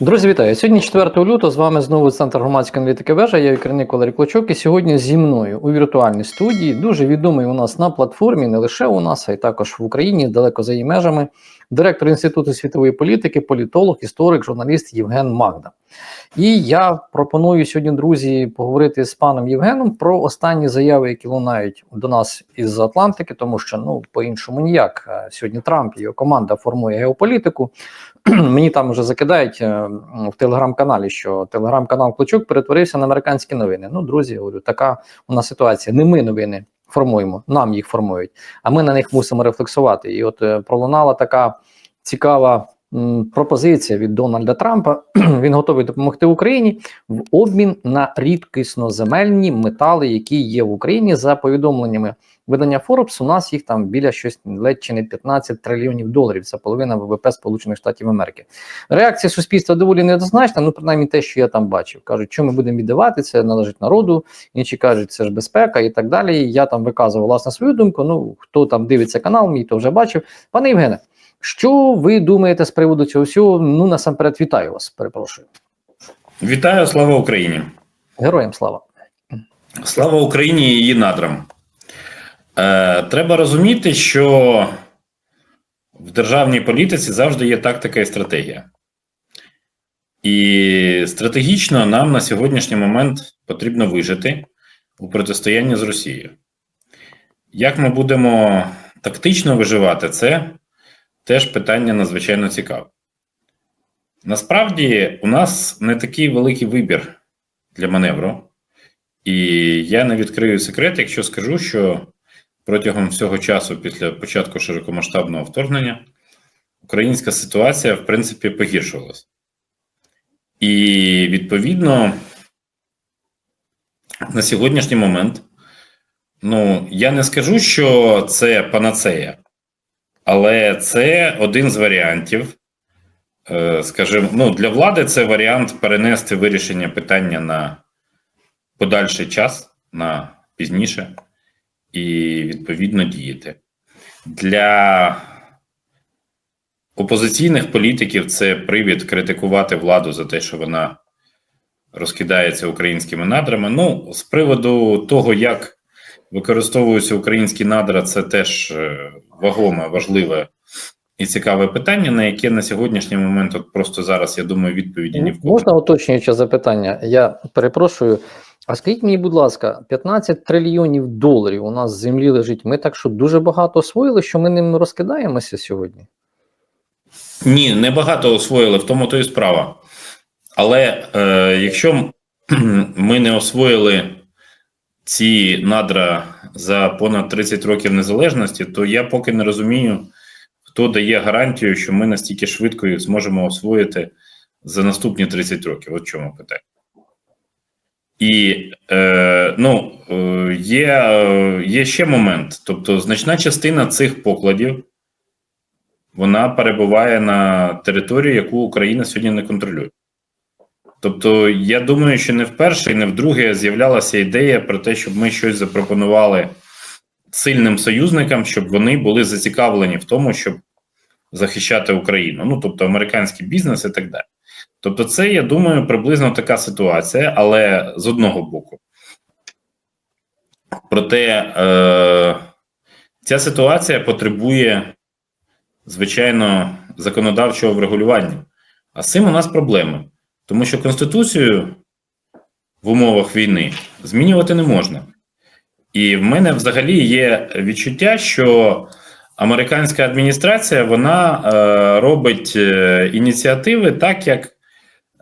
Друзі, вітаю! Сьогодні 4 лютого з вами знову центр громадської аналітики вежа. Я Вікерник Валерій Клочок. І сьогодні зі мною у віртуальній студії, дуже відомий у нас на платформі, не лише у нас, а й також в Україні, далеко за її межами, директор Інституту світової політики, політолог, історик, журналіст Євген Магда. І я пропоную сьогодні, друзі, поговорити з паном Євгеном про останні заяви, які лунають до нас із Атлантики, тому що ну по-іншому ніяк. Е, Сьогодні Трамп і його команда формує геополітику. Мені там вже закидають е, в телеграм-каналі, що телеграм-канал Клочок перетворився на американські новини. Ну, друзі, говорю, така у нас ситуація. Не ми новини формуємо, нам їх формують, а ми на них мусимо рефлексувати. І от е, пролунала така цікава пропозиція від Дональда Трампа. Він готовий допомогти Україні в обмін на рідкісноземельні метали, які є в Україні за повідомленнями видання Forbes, у нас їх там біля щось ледь чи не 15 трильйонів доларів. Це половина ВВП Сполучених Штатів Америки. Реакція суспільства доволі неоднозначна. Ну принаймні те, що я там бачив. кажуть, що ми будемо віддавати, це належить народу. Інші кажуть, це ж безпека і так далі. Я там виказував власне свою думку. Ну хто там дивиться канал, мій то вже бачив. Пане Євгене, що ви думаєте з приводу цього всього? Ну насамперед вітаю вас. Перепрошую. Вітаю, слава Україні! Героям слава. Слава Україні і її надрам. Е, Треба розуміти, що в державній політиці завжди є тактика і стратегія. І стратегічно нам на сьогоднішній момент потрібно вижити у протистоянні з Росією. Як ми будемо тактично виживати, це теж питання надзвичайно цікаве. Насправді, у нас не такий великий вибір для маневру. І я не відкрию секрет, якщо скажу, що протягом всього часу після початку широкомасштабного вторгнення українська ситуація, в принципі, погіршувалась. І відповідно на сьогоднішній момент, ну, я не скажу, що це панацея, але це один з варіантів. Е, Скажімо, ну, для влади це варіант перенести вирішення питання на подальший час, на пізніше, і відповідно діяти. Для опозиційних політиків це привід критикувати владу за те, що вона розкидається українськими надрами. Ну, з приводу того, як використовуються українські надра, це теж е, вагоме, важливе і цікаве питання, на яке на сьогоднішній момент, от просто зараз, я думаю, відповіді ні в кого. Можна уточнююче запитання? Я перепрошую. А скажіть мені, будь ласка, 15 трильйонів доларів у нас з землі лежить. Ми так що дуже багато освоїли, що ми ним розкидаємося сьогодні. Ні, небагато освоїли, в тому то і справа. Але е, якщо ми не освоїли ці надра за понад 30 років незалежності, то я поки не розумію, хто дає гарантію, що ми настільки швидко їх зможемо освоїти за наступні 30 років. От чому питання. І е, ну, е, є, є ще момент. Тобто, значна частина цих покладів вона перебуває на території, яку Україна сьогодні не контролює. Тобто, я думаю, що не вперше і не вдруге з'являлася ідея про те, щоб ми щось запропонували сильним союзникам, щоб вони були зацікавлені в тому, щоб захищати Україну. Ну тобто, американський бізнес і так далі. Тобто, це, я думаю, приблизно така ситуація, але з одного боку. Проте е, ця ситуація потребує, звичайно, законодавчого врегулювання. А з цим у нас проблеми. Тому що Конституцію в умовах війни змінювати не можна. І в мене взагалі є відчуття, що американська адміністрація вона е, робить е, ініціативи так, як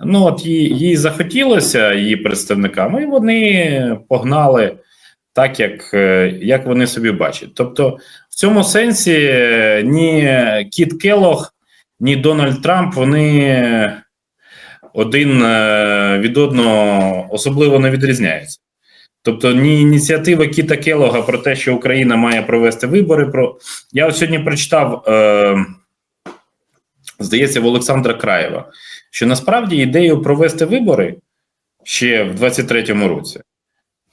ну от їй, їй захотілося її представникам, і вони погнали так, як, е, як вони собі бачать. Тобто, в цьому сенсі е, ні Кіт Келох, ні Дональд Трамп вони один е, від одного особливо не відрізняються. Тобто, ні ініціатива Кіта Келога про те, що Україна має провести вибори. Про я от сьогодні прочитав, е, здається, в Олександра Краєва, що насправді ідею провести вибори ще в 23-му році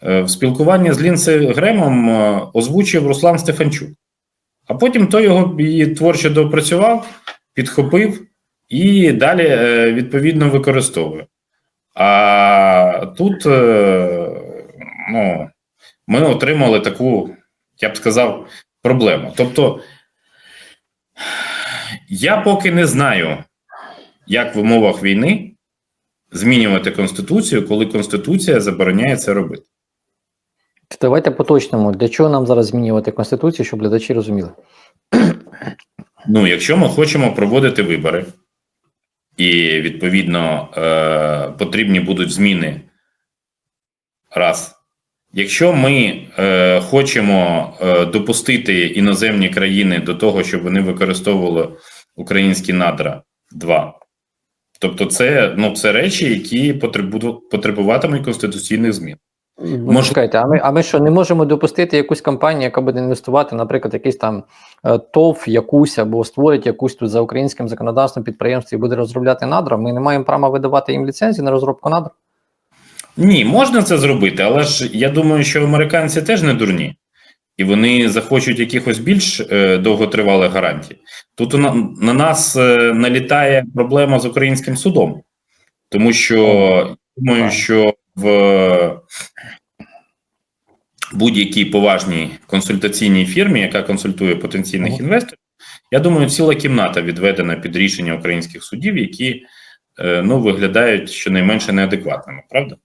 е, в спілкуванні з Лінси Гремом е, озвучив Руслан Стефанчук. А потім той його її творчо доопрацював, підхопив і далі е, відповідно використовує. А тут е, ну, ми отримали таку, я б сказав, проблему. Тобто, я поки не знаю, як в умовах війни змінювати Конституцію, коли Конституція забороняє це робити. Давайте поточному, для чого нам зараз змінювати Конституцію, щоб глядачі розуміли. Ну, якщо ми хочемо проводити вибори, і відповідно е, потрібні будуть зміни. Раз. Якщо ми е, хочемо е, допустити іноземні країни до того, щоб вони використовували українські надра, два. Тобто, це, ну, це речі, які потребуватимуть конституційних змін. Може... Чекайте, а ми, а ми що, не можемо допустити якусь компанію, яка буде інвестувати, наприклад, якийсь там е, ТОВ, якусь або створить якусь тут за українським законодавством підприємство і буде розробляти надра. Ми не маємо права видавати їм ліцензії на розробку надр? Ні, можна це зробити, але ж я думаю, що американці теж не дурні, і вони захочуть якихось більш е, довготривалих гарантій. Тут на, на нас е, налітає проблема з українським судом, тому що думаю, що в будь-якій поважній консультаційній фірмі, яка консультує потенційних Ага. інвесторів, я думаю, ціла кімната відведена під рішення українських судів, які е, ну, виглядають щонайменше неадекватними, правда?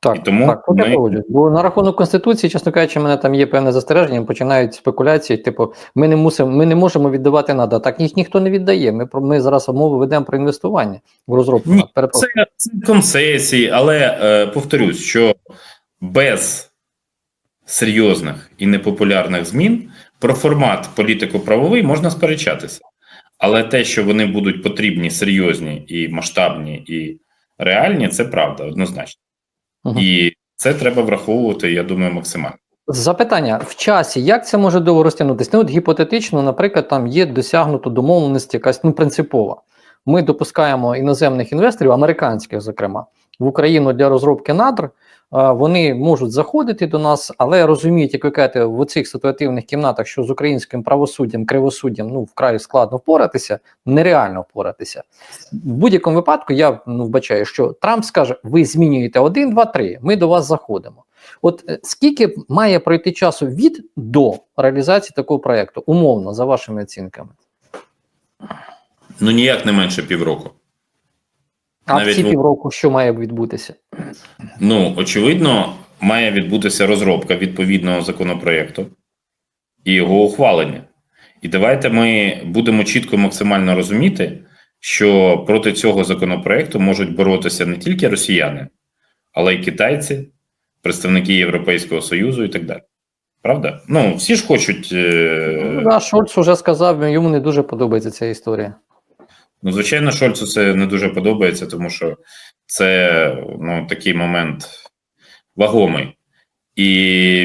Так, І тому так, ми- погоджуюсь. Бо на рахунок конституції, чесно кажучи, мене там є певне застереження, починають спекуляції. Типу, ми не мусимо, ми не можемо віддавати надо. Так їх ніхто не віддає. Ми про ми зараз мову ведемо про інвестування в розробку. Ні, Це, це концесії, але е, повторюсь, що без серйозних і непопулярних змін про формат політико-правовий можна сперечатися. Але те, що вони будуть потрібні, серйозні і масштабні, і реальні, це правда, однозначно. Мгм. І це треба враховувати, я думаю, максимально. Запитання в часі, як це може довго розтягнутися? Ну, от гіпотетично, наприклад, там є досягнута домовленість якась ну, принципова. Ми допускаємо іноземних інвесторів, американських, зокрема, в Україну для розробки надр. Вони можуть заходити до нас, але розуміють, як ви кажете, в оцих ситуативних кімнатах, що з українським правосуддям, кривосуддям ну вкрай складно впоратися, нереально впоратися. В будь-якому випадку я ну, вбачаю, що Трамп скаже: ви змінюєте один, два, три, ми до вас заходимо. От е, скільки має пройти часу від до реалізації такого проєкту, умовно, за вашими оцінками? Ну ніяк не менше півроку. А Навіть в ці півроку що має відбутися? Ну, очевидно, має відбутися розробка відповідного законопроекту і його ухвалення. І давайте ми будемо чітко максимально розуміти, що проти цього законопроекту можуть боротися не тільки росіяни, але й китайці, представники Європейського Союзу і так далі. Правда? Ну, всі ж хочуть. е, Ну, да, Шольц вже сказав, йому не дуже подобається ця історія. Ну, звичайно, Шольцу це не дуже подобається, тому що це ну, такий момент вагомий. І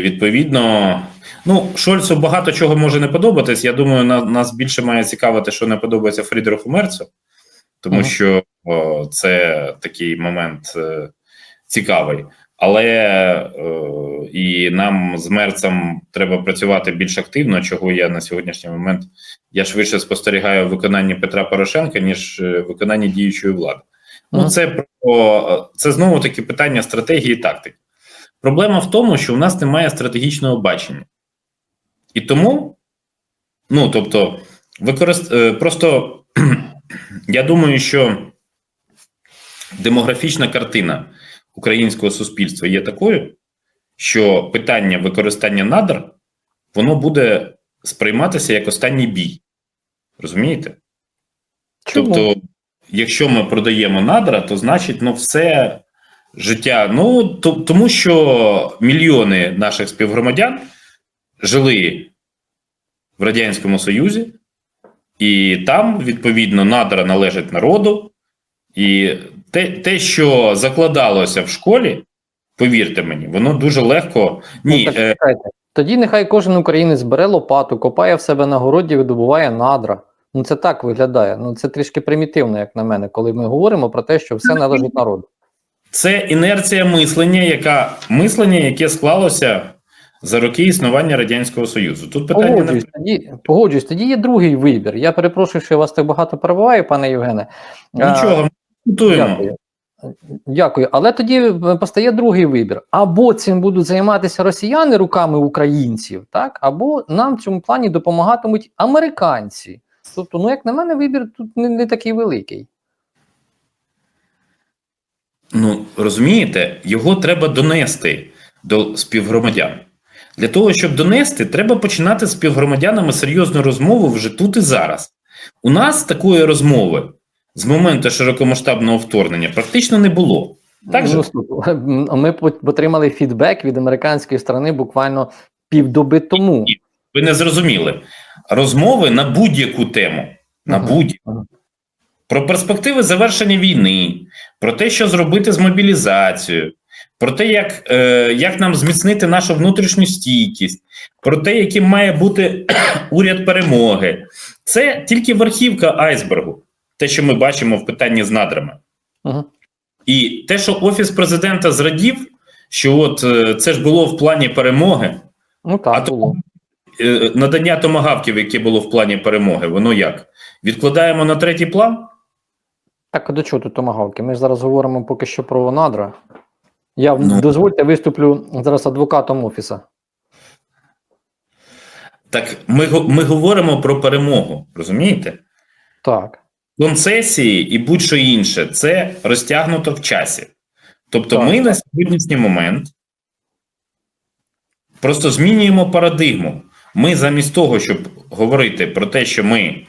відповідно, ну, Шольцу багато чого може не подобатись. Я думаю, на, нас більше має цікавити, що не подобається Фрідриху Мерцу, тому Мгм. що о, це такий момент е, цікавий. Але е, і нам з Мерцем треба працювати більш активно, чого я на сьогоднішній момент я швидше спостерігаю в виконанні Петра Порошенка, ніж е, виконанні діючої влади. Ну, Ага. це про це знову таки питання стратегії і тактики. Проблема в тому, що у нас немає стратегічного бачення. І тому, ну тобто, використ... е, просто я думаю, що демографічна картина українського суспільства є такою, що питання використання надр воно буде сприйматися як останній бій. Розумієте? Чому? Тобто, якщо ми продаємо надра, то значить ну, все життя. Ну то, тому що мільйони наших співгромадян жили в Радянському Союзі, і там, відповідно, надра належать народу. І те, те, що закладалося в школі, повірте мені, воно дуже легко. Ні, Ну, так, е. Тоді нехай кожен українець бере лопату, копає в себе на городі, видобуває надра. Ну це так виглядає. Ну це трішки примітивно, як на мене, коли ми говоримо про те, що все належить народу. Це інерція мислення, яка мислення, яке склалося за роки існування Радянського Союзу. Тут питання не Погоджуюсь, тоді, погоджуюсь, тоді є другий вибір. Я перепрошую, що я вас так багато перебуваю, пане Євгене. А, нічого. Дякую. Дякую. Але тоді е, постає другий вибір: або цим будуть займатися росіяни руками українців, так, або нам в цьому плані допомагатимуть американці. Тобто, ну, як на мене, вибір тут не, не такий великий. Ну розумієте, його треба донести до співгромадян. Для того, щоб донести, треба починати з співгромадянами серйозну розмову вже тут і зараз. У нас такої розмови з моменту широкомасштабного вторгнення практично не було. Так же? Ну, ми отримали фідбек від американської сторони буквально півдоби тому. Ви не зрозуміли. Розмови на будь-яку тему. На будь-яку. Про перспективи завершення війни, про те, що зробити з мобілізацією, про те, як, е, як нам зміцнити нашу внутрішню стійкість, про те, яким має бути уряд перемоги. Це тільки верхівка айсбергу, те, що ми бачимо в питанні з надрами. Ага. І те, що Офіс президента зрадів, що от е, це ж було в плані перемоги, Ну так, А то- було. е, надання томагавків, яке було в плані перемоги, воно як? Відкладаємо на третій план? Так, а до чого тут томагавки? Ми ж зараз говоримо поки що про надра. Я Ну. дозвольте виступлю зараз адвокатом офіса. Так ми, ми говоримо про перемогу, розумієте? Так. Концесії і будь-що інше це розтягнуто в часі. Тобто, Так. ми на сьогоднішній момент просто змінюємо парадигму. Ми замість того, щоб говорити про те, що ми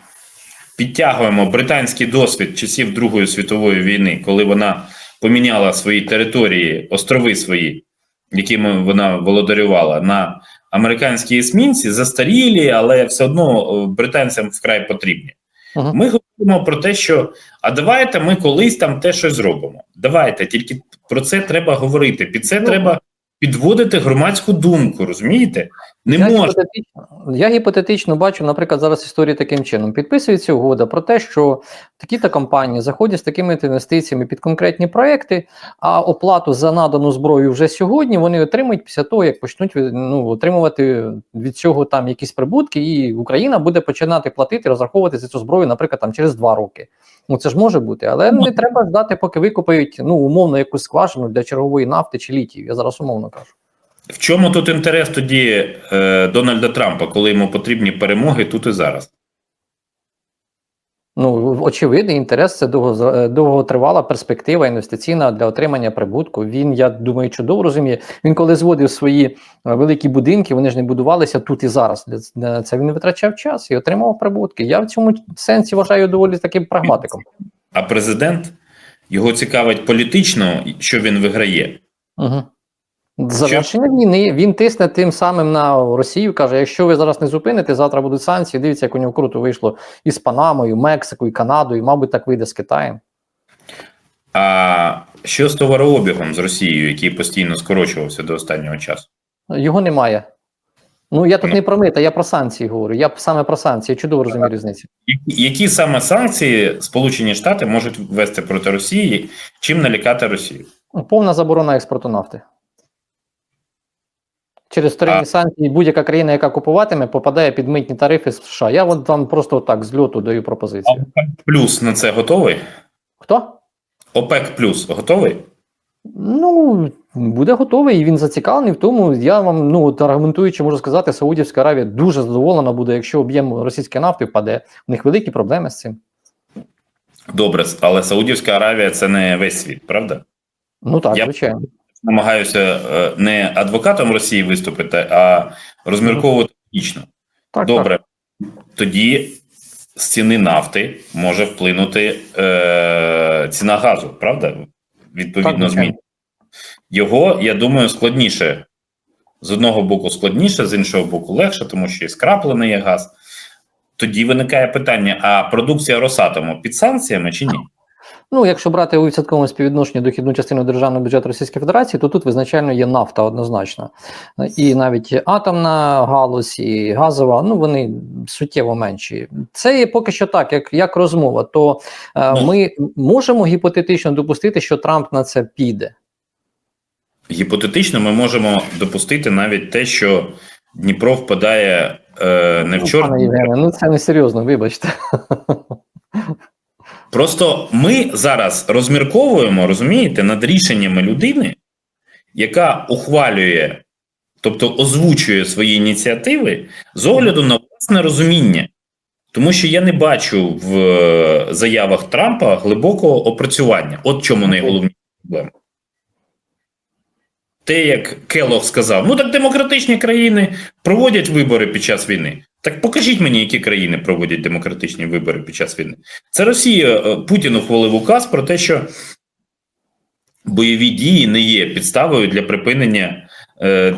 підтягуємо британський досвід часів Другої світової війни, коли вона поміняла свої території, острови свої, якими вона володарювала, на американські есмінці, застарілі, але все одно е, британцям вкрай потрібні. Ага. Ми говоримо про те, що а давайте ми колись там те щось зробимо. Давайте, тільки про це треба говорити. Під це Ну, треба підводити громадську думку, розумієте? Не я, можна. гіпотетично, я гіпотетично бачу, наприклад, зараз історію таким чином. Підписується угода про те, що такі-то компанії заходять з такими інвестиціями під конкретні проекти, а оплату за надану зброю вже сьогодні вони отримують після того, як почнуть ну, отримувати від цього там якісь прибутки, і Україна буде починати платити, розраховувати за цю зброю, наприклад, там через два роки. Ну це ж може бути, але не треба ждати, поки викопають ну умовно якусь скважину для чергової нафти чи літів. Я зараз умовно кажу. В чому тут інтерес тоді е, Дональда Трампа, коли йому потрібні перемоги тут і зараз? Ну, очевидний інтерес це довго, е, довготривала перспектива інвестиційна для отримання прибутку. Він, я думаю, чудово розуміє. Він коли зводив свої е, великі будинки, вони ж не будувалися тут і зараз. Для це він витрачав час і отримав прибутки. Я в цьому сенсі вважаю доволі таким прагматиком. А президент його цікавить політично, що він виграє. Угу. Завершення війни він тисне тим самим на Росію. каже: якщо ви зараз не зупините, завтра будуть санкції. Дивіться, як у нього круто вийшло із Панамою, Мексикою, Канадою. Мабуть, так вийде з Китаєм. А що з товарообігом з Росією, який постійно скорочувався до останнього часу? Його немає. Ну я тут Ну. не про мита, я про санкції говорю. Я саме про санкції. Чудово розумію різницю. Які, які саме санкції Сполучені Штати можуть ввести проти Росії, чим налякати Росію? Повна заборона експорту нафти. Через вторинні санкції будь-яка країна, яка купуватиме, попадає під митні тарифи з США. Я от вам просто так з льоту даю пропозицію. Плюс на це готовий? Хто? ОПЕК плюс готовий? Ну, буде готовий, і він зацікавлений в тому. Я вам, ну от аргументуючи, можу сказати, Саудівська Аравія дуже задоволена буде, якщо об'єм російської нафти впаде. У них великі проблеми з цим. Добре, але Саудівська Аравія це не весь світ, правда? Ну так, Я- звичайно. Намагаюся е, не адвокатом Росії виступити, а розмірковувати технічно. Так, Добре, тоді з ціни нафти може вплинути е, ціна газу, правда? Відповідно, змін. Його, я думаю, складніше. З одного боку складніше, з іншого боку легше, тому що і скраплений є газ. Тоді виникає питання: а продукція Росатому під санкціями чи ні? Ну, якщо брати у відсотковому співвідношенні дохідну частину державного бюджету Російської Федерації, то тут визначально є нафта однозначно. І навіть атомна галузь, і газова, ну вони суттєво менші. Це є поки що так, як, як розмова. То е, Ну. ми можемо гіпотетично допустити, що Трамп на це піде. гіпотетично ми можемо допустити навіть те, що Дніпро впадає е, не в Ну. Пане Євгене, ну це не серйозно, вибачте. Просто ми зараз розмірковуємо, розумієте, над рішеннями людини, яка ухвалює, тобто озвучує свої ініціативи з огляду на власне розуміння. Тому що я не бачу в е, заявах Трампа глибокого опрацювання. От чому найголовніша проблема. Те, як Келлог сказав, ну так демократичні країни проводять вибори під час війни. Так покажіть мені, які країни проводять демократичні вибори під час війни. Це Росія. Е, Путін ухвалив указ про те, що бойові дії не є підставою для припинення е,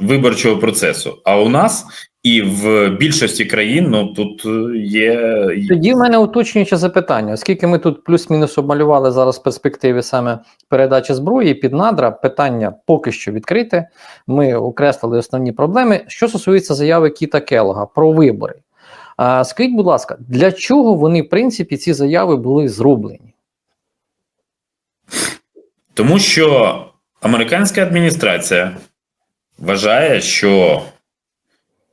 виборчого процесу. А у нас і в більшості країн ну тут е, є. Тоді в мене уточнююче запитання, оскільки ми тут плюс-мінус обмалювали зараз в перспективі саме передачі зброї під надра, питання поки що відкрите. Ми окреслили основні проблеми. Що стосується заяви Кіта Келога про вибори, а, скажіть, будь ласка, для чого вони, в принципі, ці заяви були зроблені? Тому що американська адміністрація вважає, що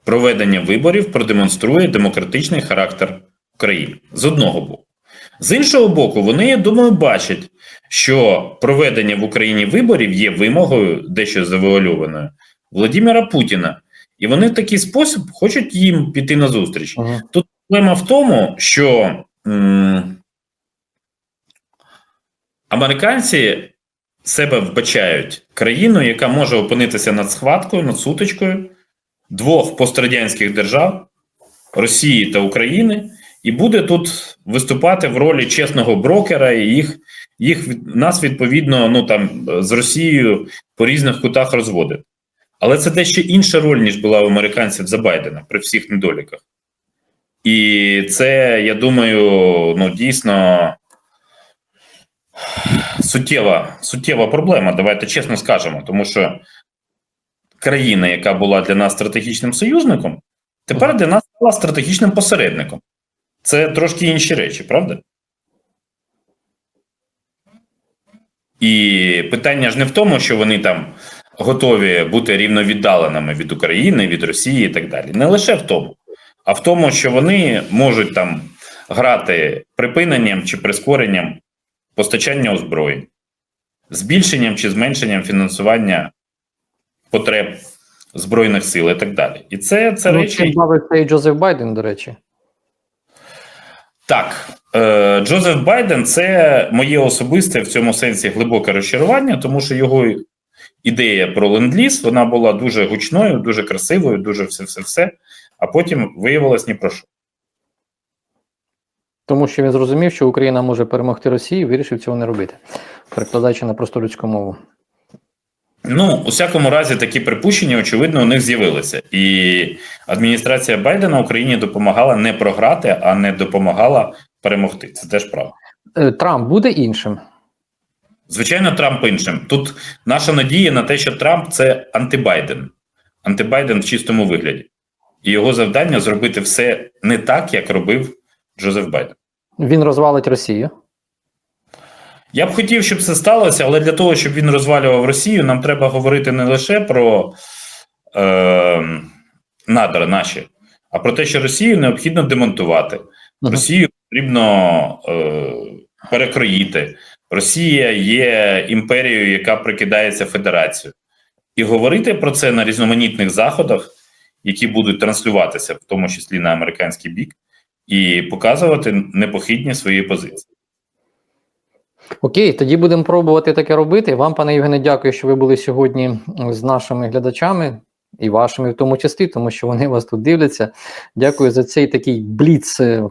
проведення виборів продемонструє демократичний характер країни з одного боку. З іншого боку, вони, я думаю, бачать, що проведення в Україні виборів є вимогою, дещо завуальованою, Владимира Путіна. І вони в такий спосіб хочуть їм піти на зустріч. Угу. Тут проблема в тому, що м, американці себе вбачають країну, яка може опинитися над схваткою, над сутичкою двох пострадянських держав Росії та України, і буде тут виступати в ролі чесного брокера, і їх, їх нас відповідно ну там з Росією по різних кутах розводить. Але це дещо інша роль, ніж була у американців за Байдена при всіх недоліках. І це, я думаю, ну дійсно суттєва, суттєва проблема. Давайте чесно скажемо, тому що країна, яка була для нас стратегічним союзником, тепер для нас стала стратегічним посередником. Це трошки інші речі, правда? І питання ж не в тому, що вони там готові бути рівновіддаленими від України, від Росії і так далі. Не лише в тому, а в тому, що вони можуть там грати припиненням чи прискоренням постачання озброєнь, збільшенням чи зменшенням фінансування потреб Збройних сил і так далі. І це, це Ну, речі. бавився і Джозеф Байден, до речі. Так, е, Джозеф Байден це моє особисте в цьому сенсі глибоке розчарування, тому що його ідея про ленд-ліз вона була дуже гучною, дуже красивою, дуже все-все-все, а потім виявилось ні про що. Тому що він зрозумів, що Україна може перемогти Росію, вирішив цього не робити, перекладаючи на просту людську мову. Ну, у всякому разі, такі припущення, очевидно, у них з'явилися. І адміністрація Байдена Україні допомагала не програти, а не допомагала перемогти. Це теж правда. Е, Трамп буде іншим. Звичайно, Трамп іншим. Тут наша надія на те, що Трамп це антибайден, антибайден в чистому вигляді, і його завдання зробити все не так, як робив Джозеф Байден. Він розвалить Росію. Я б хотів, щоб це сталося, але для того, щоб він розвалював Росію, нам треба говорити не лише про е, надра наші, а про те, що Росію необхідно демонтувати. Росію потрібно е, перекроїти. Росія є імперією, яка прикидається федерацією. І говорити про це на різноманітних заходах, які будуть транслюватися, в тому числі на американський бік, і показувати непохитні свої позиції. Окей, тоді будемо пробувати таке робити. Вам, пане Євгене, дякую, що ви були сьогодні з нашими глядачами і вашими в тому числі, тому що вони вас тут дивляться. Дякую за цей такий бліц е,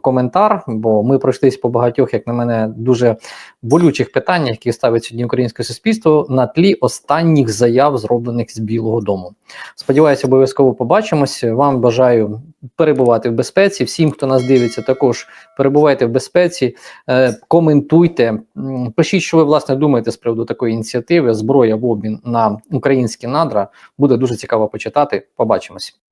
бо ми пройшлись по багатьох, як на мене, дуже болючих питаннях, які ставить сьогодні українське суспільство на тлі останніх заяв, зроблених з Білого Дому. Сподіваюся, обов'язково побачимось. Вам бажаю перебувати в безпеці. Всім, хто нас дивиться, також перебувайте в безпеці, е, коментуйте, пишіть, що ви власне думаєте з приводу такої ініціативи. Зброя в обмін на українські надра буде дуже цікаво почитати. Побачимось.